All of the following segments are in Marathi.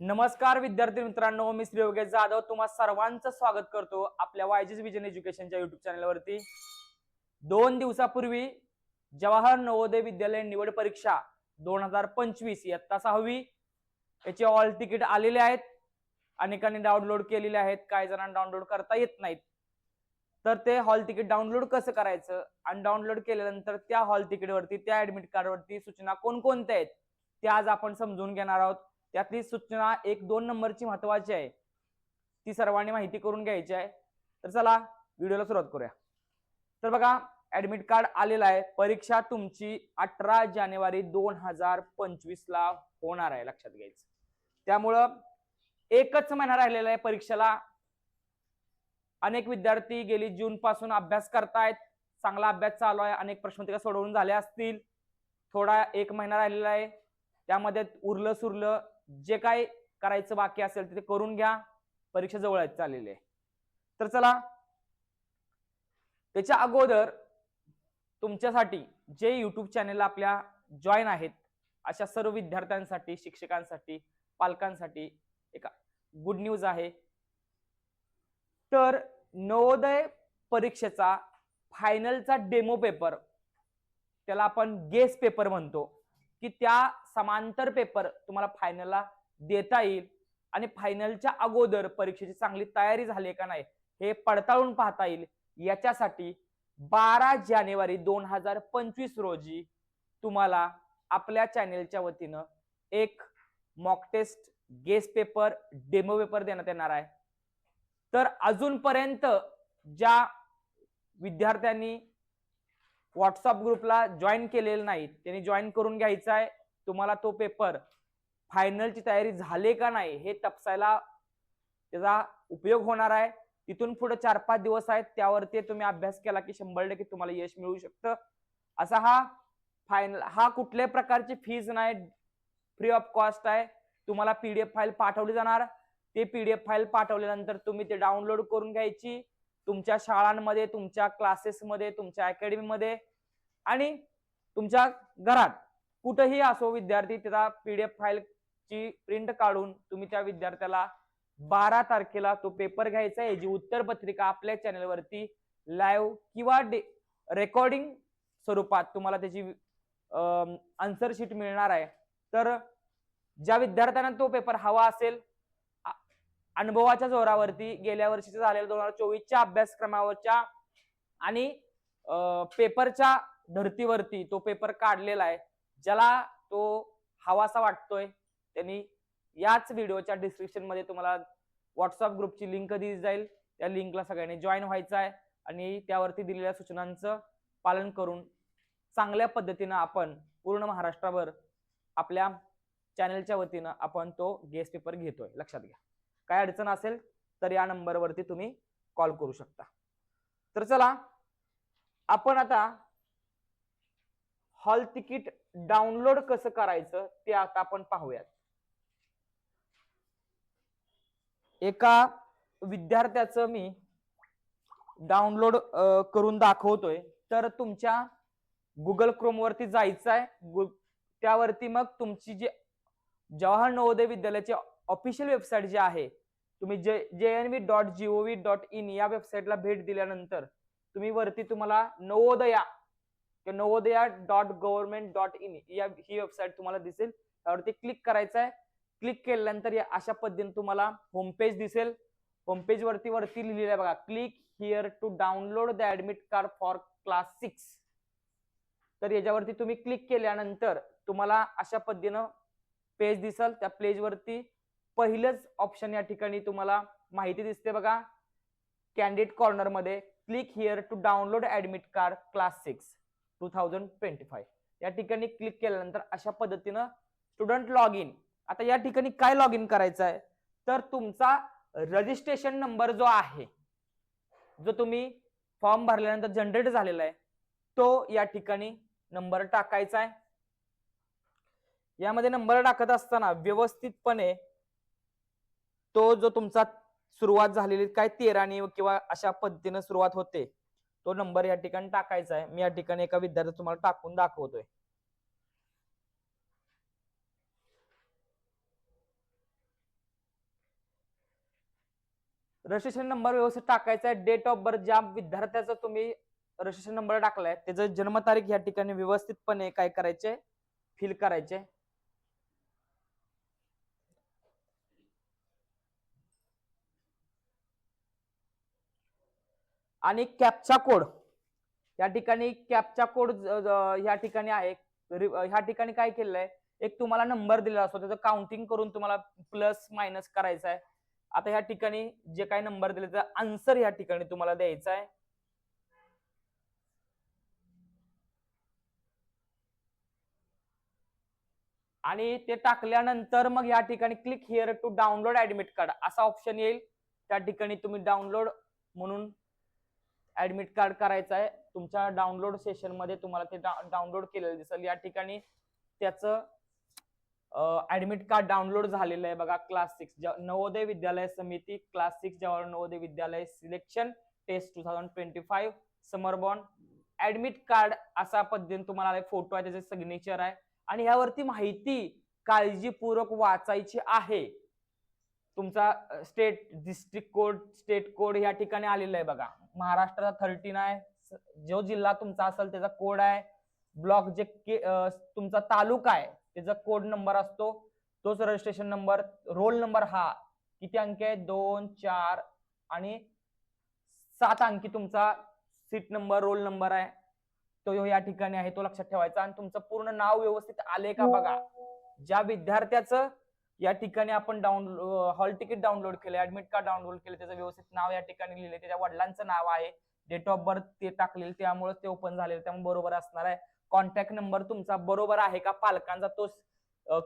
नमस्कार विद्यार्थी मित्रांनो मी श्री योगेश जाधव. तुम्हा सर्वांचं स्वागत करतो आपल्या वायजीस विजन एज्युकेशनच्या युट्यूब चॅनलवरती दोन दिवसापूर्वी जवाहर नवोदय विद्यालय निवड परीक्षा दोन हजार पंचवीस इयत्ता सहावी याचे ऑल तिकीट आलेले आहेत. अनेकांनी डाउनलोड केलेले आहेत. काही जणांना डाउनलोड करता येत नाहीत. तर ते हॉल तिकीट डाउनलोड कसं करायचं? आणि डाउनलोड केल्यानंतर त्या हॉल तिकीटवरती त्या ऍडमिट कार्डवरती सूचना कोणकोणत्या आहेत? त्या आज आपण समजून घेणार आहोत. त्यातली सूचना एक दोन नंबरची महत्वाची आहे. ती सर्वांनी माहिती करून घ्यायची आहे. तर चला व्हिडिओला सुरुवात करूया. तर बघा ऍडमिट कार्ड आलेलं आहे. परीक्षा तुमची अठरा जानेवारी दोन हजार पंचवीस ला होणार आहे लक्षात घ्यायचं. त्यामुळं एकच महिना राहिलेला आहे परीक्षेला. अनेक विद्यार्थी गेली जून पासून अभ्यास करतायत. चांगला अभ्यास चालू आहे. अनेक प्रश्नपत्रिका सोडवून झाल्या असतील. थोडा एक महिना राहिलेला आहे. त्यामध्ये उरलं सुरलं जे काय करायचं बाकी असेल ते करून घ्या. परीक्षा जवळ चाललेले चाललेली आहे. तर चला त्याच्या अगोदर तुमच्यासाठी जे युट्यूब चॅनेल आपल्या जॉईन आहेत अशा सर्व विद्यार्थ्यांसाठी शिक्षकांसाठी पालकांसाठी एक गुड न्यूज आहे. तर नवोदय परीक्षेचा फायनलचा डेमो पेपर त्याला आपण गेस पेपर म्हणतो. की त्या समांतर पेपर तुम्हाला फायनलला देता येईल. आणि फायनलच्या अगोदर परीक्षेची चांगली तयारी झाली का नाही हे पडताळून पाहता येईल. याच्यासाठी बारा जानेवारी दोन हजार पंचवीस रोजी तुम्हाला आपल्या चॅनेलच्या वतीनं एक mock test guess paper demo paper देण्यात येणार आहे. तर अजूनपर्यंत ज्या विद्यार्थ्यांनी व्हॉट्सअप ग्रुपला जॉईन केलेलं नाही. त्यांनी जॉईन करून घ्यायचा आहे तुम्हाला तो पेपर फायनलची तयारी झाले का नाही हे तपसायला त्याचा उपयोग होणार आहे तिथून पुढे चार पाच दिवस आहेत त्यावरती तुम्ही अभ्यास केला की शंभर टक्के तुम्हाला यश मिळू शकतं. असा हा फायनल हा कुठल्याही प्रकारची फीज नाही. फ्री ऑफ कॉस्ट आहे. तुम्हाला पीडीएफ फाईल पाठवली जाणार. ते पीडीएफ फाईल पाठवल्यानंतर तुम्ही ते डाउनलोड करून घ्यायची. तुमच्या शाळांमध्ये तुमच्या क्लासेसमध्ये तुमच्या अकॅडमीमध्ये आणि तुमच्या घरात कुठेही असो विद्यार्थी त्याचा पीडीएफ फाईलची प्रिंट काढून तुम्ही त्या विद्यार्थ्याला बारा तारखेला तो पेपर घ्यायचा आहे जी उत्तरपत्रिका आपल्या चॅनलवरती लाईव्ह किंवा रेकॉर्डिंग स्वरूपात तुम्हाला त्याची आन्सर शीट मिळणार आहे. तर ज्या विद्यार्थ्यांना तो पेपर हवा असेल अनुभवाच्या जोरावरती गेल्या वर्षीचा झालेल्या दोन हजार चोवीसच्या अभ्यासक्रमावरच्या आणि पेपरच्या धर्तीवरती तो पेपर काढलेला आहे. ज्याला तो हवासा वाटतोय त्यांनी याच व्हिडिओच्या डिस्क्रिप्शनमध्ये तुम्हाला व्हॉट्सअप ग्रुपची लिंक दिली जाईल. त्या लिंकला सगळ्यांनी जॉईन व्हायचं आहे आणि त्यावरती दिलेल्या सूचनांचं पालन करून चांगल्या पद्धतीनं आपण पूर्ण महाराष्ट्रावर आपल्या चॅनलच्या वतीनं आपण तो गेस्ट पेपर घेतोय. लक्षात घ्या. काय अडचण असेल तर या नंबरवरती तुम्ही कॉल करू शकता. तर चला आपण आता हॉल तिकीट डाउनलोड कसं करायचं ते आता आपण पाहूयात. एका विद्यार्थ्याचं मी डाउनलोड करून दाखवतोय. तर तुमच्या गुगल क्रोम वरती जायचं आहे त्यावरती मग तुमची जी जवाहर नवोदय विद्यालयाची ऑफिशियल वेबसाईट जी आहे तुम्ही जे J N V dot G O V dot in या वेबसाईटला भेट दिल्यानंतर तुम्ही वरती तुम्हाला नवोदया किंवा Navodaya dot government dot in या ही वेबसाईट तुम्हाला दिसेल. त्यावरती क्लिक करायचं आहे. क्लिक केल्यानंतर या अशा पद्धतीने तुम्हाला होमपेज दिसेल. होमपेज वरती वरती लिहिलेलं आहे बघा. Click here to download the admit card for class six तर याच्यावरती तुम्ही क्लिक केल्यानंतर तुम्हाला अशा पद्धतीनं पेज दिसल. त्या पेज वरती पहिलंच ऑप्शन या ठिकाणी तुम्हाला माहिती दिसते बघा. Candidate कॉर्नरमध्ये click here to download admit card class six two thousand twenty five या ठिकाणी क्लिक केल्यानंतर अशा पद्धतीनं स्टुडंट लॉग इन आता या ठिकाणी काय लॉग इन करायचं आहे तर तुमचा रजिस्ट्रेशन नंबर जो आहे जो तुम्ही फॉर्म भरल्यानंतर जनरेट झालेला आहे तो या ठिकाणी नंबर टाकायचा आहे. यामध्ये नंबर टाकत असताना व्यवस्थितपणे तो जो तुमचा सुरुवात झालेली काय तेराणी किंवा अशा पद्धतीनं सुरुवात होते तो नंबर या ठिकाणी टाकायचा आहे. मी या ठिकाणी एका विद्यार्थी तुम्हाला टाकून दाखवतोय. रजिस्ट्रेशन नंबर व्यवस्थित टाकायचा आहे. डेट ऑफ बर्थ ज्या विद्यार्थ्याचा तुम्ही रजिस्ट्रेशन नंबर टाकलाय त्याचं जन्मतारीख या ठिकाणी व्यवस्थितपणे काय करायचे? फिल करायचे. आणि कॅपचा कोड. या ठिकाणी कॅपचा कोड ह्या ठिकाणी आहे. ह्या ठिकाणी काय केलेलं आहे एक तुम्हाला नंबर दिलेला असतो. त्याचं काउंटिंग करून तुम्हाला प्लस मायनस करायचं आहे आता ह्या ठिकाणी जे काही नंबर दिले त्याचा आन्सर या ठिकाणी तुम्हाला द्यायचा आहे आणि ते टाकल्यानंतर मग या ठिकाणी click here to download admit card असा ऑप्शन येईल. त्या ठिकाणी तुम्ही डाउनलोड म्हणून ऍडमिट कार्ड करायचं आहे. तुमच्या डाउनलोड सेशनमध्ये तुम्हाला ते डाउनलोड केलेलं दिसेल. या ठिकाणी त्याचं ऍडमिट कार्ड डाउनलोड झालेलं आहे बघा क्लास सिक्स. नवोदय विद्यालय समिती class six Jawahar Navodaya Vidyalaya selection test two thousand twenty five. समर बॉन्ड. ऍडमिट कार्ड असा पद्धतीने तुम्हाला फोटो आहे त्याचे सिग्नेचर आहे. आणि ह्यावरती माहिती काळजीपूर्वक वाचायची आहे. तुमचा state district code state code या ठिकाणी आलेला आहे बघा. महाराष्ट्राचा थर्टीन आहे जो जिल्हा तुमचा असेल त्याचा कोड आहे. ब्लॉक जे तुमचा तालुका आहे त्याचा कोड नंबर असतो. तोच रजिस्ट्रेशन नंबर रोल नंबर हा. किती अंक आहे? दोन चार आणि सात अंकी तुमचा सीट नंबर रोल नंबर आहे. तो या ठिकाणी आहे तो लक्षात ठेवायचा. आणि तुमचं पूर्ण नाव व्यवस्थित आले का बघा? ज्या विद्यार्थ्याचं या ठिकाणी आपण डाउनलोड हॉल तिकीट डाउनलोड केलं ऍडमिट कार्ड डाउनलोड केलं त्याचं व्यवस्थित नाव या ठिकाणी लिहिले त्याच्या वडिलांचं नाव आहे डेट ऑफ बर्थ ते टाकलेलं त्यामुळे ते ओपन झालेलं त्यामुळे बरोबर असणार आहे. कॉन्टॅक्ट नंबर तुमचा बरोबर आहे का? पालकांचा तो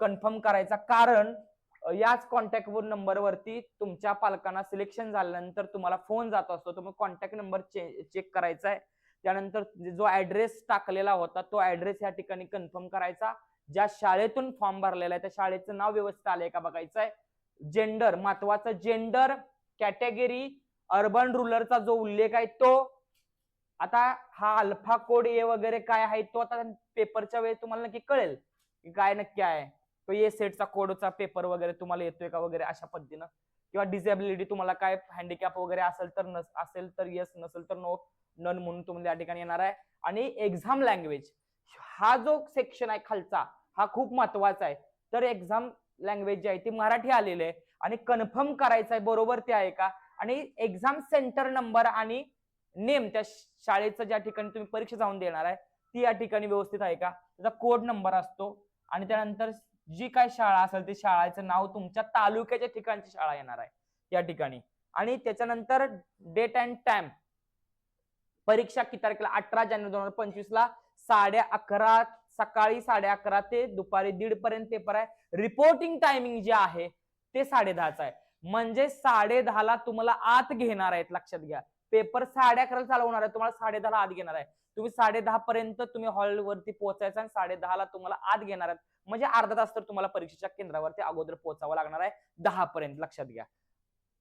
कन्फर्म करायचा कारण याच कॉन्टॅक्ट नंबरवरती तुमच्या पालकांना सिलेक्शन झाल्यानंतर तुम्हाला फोन जात असतो. तुम्ही कॉन्टॅक्ट नंबर चेक करायचा आहे. त्यानंतर जो ऍड्रेस टाकलेला होता तो ऍड्रेस या ठिकाणी कन्फर्म करायचा. ज्या शाळेतून फॉर्म भरलेला आहे त्या शाळेचं नाव व्यवस्थित आलंय का बघायचं आहे जेंडर महत्वाचं जेंडर कॅटेगरी अर्बन रुरलचा जो उल्लेख आहे तो. आता हा अल्फा कोड ए वगैरे काय आहे तो आता पेपरच्या वेळेस तुम्हाला नक्की कळेल की काय नक्की आहे. तो ए सेटचा कोडचा पेपर वगैरे तुम्हाला येतोय का वगैरे अशा पद्धतीनं? किंवा डिसेबिलिटी तुम्हाला काय हँडिकॅप वगैरे असेल तर नस असेल तर येस नसेल तर नो नन म्हणून तुम्हाला या ठिकाणी येणार आहे. आणि एक्झाम लँग्वेज हा जो सेक्शन आहे खालचा हा खूप महत्त्वाचा आहे. तर एक्झाम लँग्वेज जी आहे ती मराठी आलेली आहे. आणि कन्फर्म करायचं आहे बरोबर ते आहे का? आणि एक्झाम सेंटर नंबर आणि नेम त्या शाळेचं ज्या ठिकाणी तुम्ही परीक्षा जाऊन देणार आहे ती या ठिकाणी व्यवस्थित आहे का? त्याचा कोड नंबर असतो. आणि त्यानंतर जी काय शाळा असेल ती शाळेचं नाव तुमच्या तालुक्याच्या ठिकाणची शाळा येणार आहे या ठिकाणी. आणि त्याच्यानंतर डेट अँड टाइम परीक्षा किती तारखेला? अठरा जानेवारी दोन हजार पंचवीस ला साडे अकरा सकाळी साडे अकरा ते दुपारी दीड पर्यंत पेपर आहे. रिपोर्टिंग टायमिंग जे आहे ते साडे दहाच आहे. म्हणजे साडे ला तुम्हाला आत घेणार आहेत लक्षात घ्या. पेपर साडे अकराला चालवणार आहे तुम्हाला साडे ला आत घेणार आहे. तुम्ही साडे दहा पर्यंत तुम्ही हॉलवरती पोहोचायचं आणि साडे दहाला तुम्हाला आत घेणार आहेत. म्हणजे अर्धा तास तर तुम्हाला परीक्षेच्या केंद्रावरती अगोदर पोहोचावं लागणार आहे दहा पर्यंत लक्षात घ्या.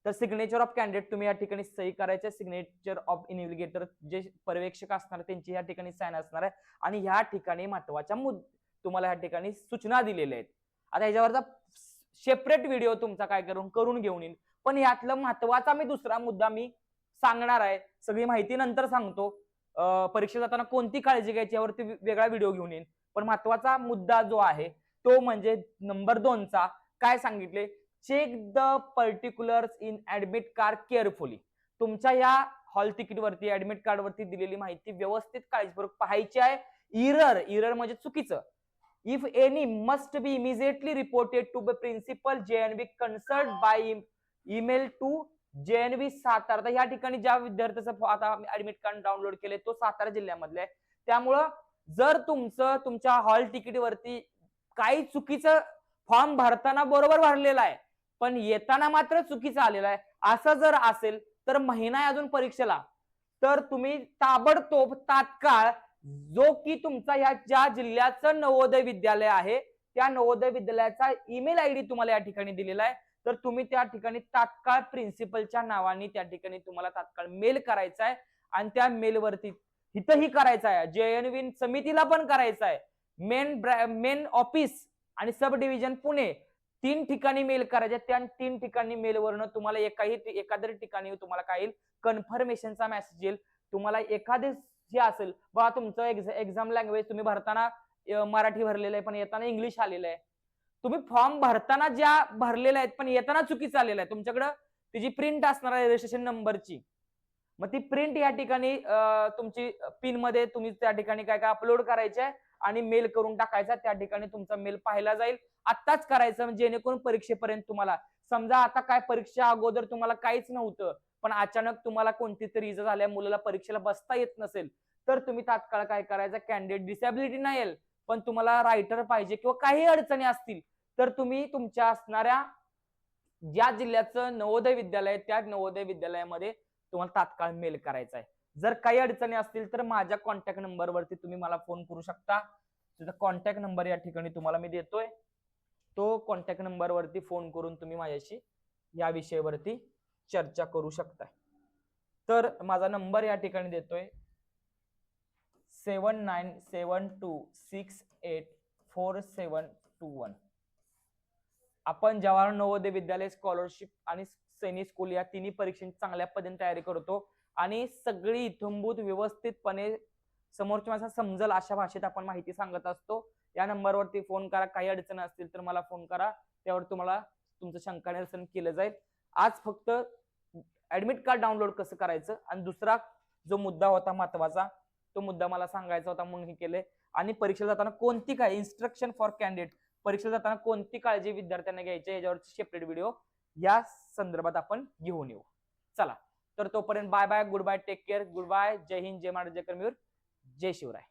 तर सिग्नेचर ऑफ कॅन्डिडेट तुम्ही या ठिकाणी सही करायचे. सिग्नेचर ऑफ इन्व्हिगेटर जे पर्यवेक्षक असणार त्यांची या ठिकाणी साईन असणार आहे. आणि ह्या ठिकाणी महत्त्वाच्या मुद तुम्हाला या ठिकाणी सूचना दिलेल्या आहेत. आता ह्याच्यावरचा सेपरेट व्हिडिओ तुमचा काय करून करून घेऊन येईल पण यातलं महत्त्वाचा मी दुसरा मुद्दा मी सांगणार आहे. सगळी माहिती नंतर सांगतो. परीक्षा जाताना कोणती काळजी घ्यायची यावरती वेगळा व्हिडिओ घेऊन येईन. पण महत्त्वाचा मुद्दा जो आहे तो म्हणजे नंबर दोनचा. काय सांगितले? Check the particulars in admit card carefully तुमच्या या हॉल तिकीट वरती ऍडमिट कार्ड वरती दिलेली माहिती व्यवस्थित काळजीपूर्वक पाहायची आहे. इरर इरर म्हणजे चुकीचं. If any must be immediately reported to the principal J N B consult by email to J N B Satara या ठिकाणी ज्या विद्यार्थ्याचं आता ऍडमिट कार्ड डाउनलोड केले तो सातारा जिल्ह्यामधले आहे. त्यामुळं जर तुमचं तुमच्या हॉल तिकीट वरती काही चुकीचं फॉर्म भरताना बरोबर भरलेला आहे पण येताना मात्र चुकीचं आलेलं आहे. असं जर असेल तर महिना अजून परीक्षेला. तर तुम्ही ताबडतोब तात्काळ जो की तुमचा ह्या ज्या जिल्ह्याचं नवोदय विद्यालय आहे त्या नवोदय विद्यालयाचा ईमेल आय डी तुम्हाला या ठिकाणी दिलेला आहे. तर तुम्ही त्या ठिकाणी तात्काळ प्रिन्सिपलच्या नावाने त्या ठिकाणी तुम्हाला तात्काळ मेल करायचा आहे. आणि त्या मेलवरती इथंही करायचं आहे. जे एन विन समितीला पण करायचं आहे. मेन मेन ऑफिस आणि सब डिव्हिजन पुणे तीन ठिकाणी मेल करायचे त्या तीन ठिकाणी मेलवरनं तुम्हाला एकाही एखाद्या ठिकाणी तुम्हाला काय येईल? कन्फर्मेशनचा मेसेज येईल. तुम्हाला एखादे जे असेल बा तुमचं एक्झाम लँग्वेज तुम्ही भरताना मराठी भरलेलं आहे पण येताना इंग्लिश आलेलं आहे. तुम्ही फॉर्म भरताना ज्या भरलेल्या आहेत पण येताना चुकीचं आलेलं आहे. तुमच्याकडं तिची प्रिंट असणार आहे रजिस्ट्रेशन नंबरची मग ती प्रिंट या ठिकाणी तुमची पिनमध्ये तुम्ही त्या ठिकाणी काय काय अपलोड करायचे आहे? आणि मेल करून टाकायचा त्या ठिकाणी तुमचा मेल पाहिला जाईल. आत्ताच करायचं म्हणजे जेणेकरून परीक्षेपर्यंत तुम्हाला समजा आता काय परीक्षा अगोदर तुम्हाला काहीच नव्हतं पण अचानक तुम्हाला कोणती तरी इजा झाल्या मुलाला परीक्षेला बसता येत नसेल तर तुम्ही तात्काळ काय करायचं कॅन्डिडेट डिसॅबिलिटी नाही येईल पण तुम्हाला रायटर पाहिजे किंवा काही अडचणी असतील तर तुम्ही तुमच्या असणाऱ्या ज्या जिल्ह्याचं नवोदय विद्यालय त्या नवोदय विद्यालयामध्ये तुम्हाला तात्काळ मेल करायचा आहे. जर काही अडचणी असतील तर माझ्या कॉन्टॅक्ट नंबरवरती तुम्ही मला फोन करू शकता. तुझा कॉन्टॅक्ट नंबर या ठिकाणी तुम्हाला मी देतोय. तो कॉन्टॅक्ट नंबरवरती फोन करून तुम्ही माझ्याशी या विषयावरती चर्चा करू शकता तर माझा नंबर या ठिकाणी देतोय. Seven nine seven two six eight four seven two one आपण जवाहर नवोदय विद्यालय स्कॉलरशिप आणि सैनिक स्कूल या तिन्ही परीक्षांची चांगल्या पद्धतीने तयारी करतो. आणि सगळी इथंभूत व्यवस्थितपणे समोरच्या माणसाला समजल अशा भाषेत आपण माहिती सांगत असतो. या नंबरवरती फोन करा काही अडचण असतील तर मला फोन करा. त्यावर तुम्हाला तुमचं शंका निरसन केलं जाईल. आज फक्त ऍडमिट कार्ड डाउनलोड कसं करायचं? आणि दुसरा जो मुद्दा होता महत्त्वाचा तो मुद्दा मला सांगायचा होता म्हणून हे केले. आणि परीक्षेला जाताना कोणती काय इन्स्ट्रक्शन फॉर कॅन्डिडेट परीक्षेला जाताना कोणती काळजी विद्यार्थ्यांना घ्यायची याच्यावरची सेपरेट व्हिडिओ या संदर्भात आपण घेऊन येऊ. चला. तर तोपर्यंत bye bye good bye take care good bye जय हिंद जय महाराज जय कर्मीवर जय शिवराय.